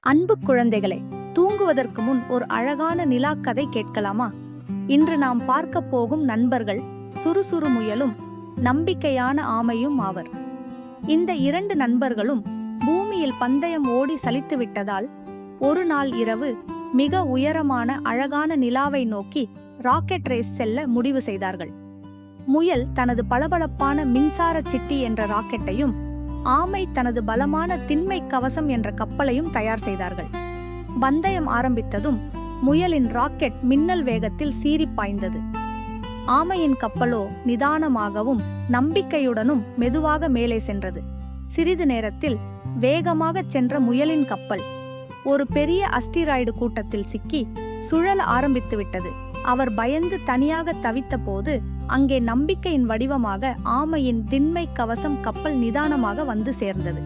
அன்பு குழந்தைகளே தூங்குவதற்கு முன் ஒரு அழகான நிலா கதை கேட்கலாமா? இன்று நாம் பார்க்க போகும் நண்பர்கள் சுறுசுறு முயலும் நம்பிக்கையான ஆமையும் ஆவர். இந்த இரண்டு நண்பர்களும் பூமியில் பந்தயம் ஓடி சலித்து விட்டதால் ஒரு நாள் இரவு மிக உயரமான அழகான நிலாவை நோக்கி ராக்கெட் ரேஸ் செல்ல முடிவு செய்தார்கள். முயல் தனது பளபளப்பான மின்சார சிட்டி என்ற ராக்கெட்டையும் ஆமை தனது பலமான திண்மை கவசம் என்ற கப்பலையும் தயார் செய்தார்கள். பந்தயம் ஆரம்பித்ததும் முயலின் ராக்கெட் மின்னல் வேகத்தில் சீறிப் பாய்ந்தது. ஆமையின் கப்பலோ நிதானமாகவும் நம்பிக்கையுடனும் மெதுவாக மேலே சென்றது. சிறிது நேரத்தில் வேகமாகச் சென்ற முயலின் கப்பல் ஒரு பெரிய அஸ்டிராய்டு கூட்டத்தில் சிக்கி சுழல ஆரம்பித்துவிட்டது. அவர் பயந்து தனியாக தவித்தபோது அங்கே நம்பிக்கையின் வடிவமாக ஆமையின் திண்மை கவசம் கப்பல் நிதானமாக வந்து சேர்ந்தது.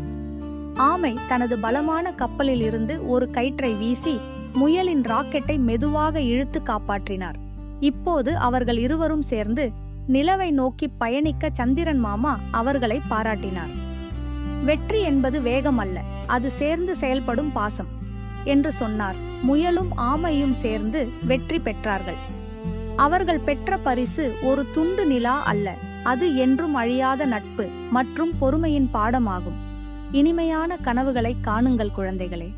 ஆமை தனது பலமான கப்பலில் இருந்து ஒரு கயிற்றை வீசி முயலின் ராக்கெட்டை மெதுவாக இழுத்து காப்பாற்றினார். இப்போது அவர்கள் இருவரும் சேர்ந்து நிலவை நோக்கி பயணிக்க சந்திரன் மாமா அவர்களை பாராட்டினார். வெற்றி என்பது வேகம் அல்ல அது சேர்ந்து செயல்படும் பாசம் என்று சொன்னார். முயலும் ஆமையும் சேர்ந்து வெற்றி பெற்றார்கள். அவர்கள் பெற்ற பரிசு ஒரு துண்டு நிலா அல்ல. அது என்றும் அழியாத நட்பு மற்றும் பொறுமையின் பாடமாகும். இனிமையான கனவுகளை காணுங்கள் குழந்தைகளே.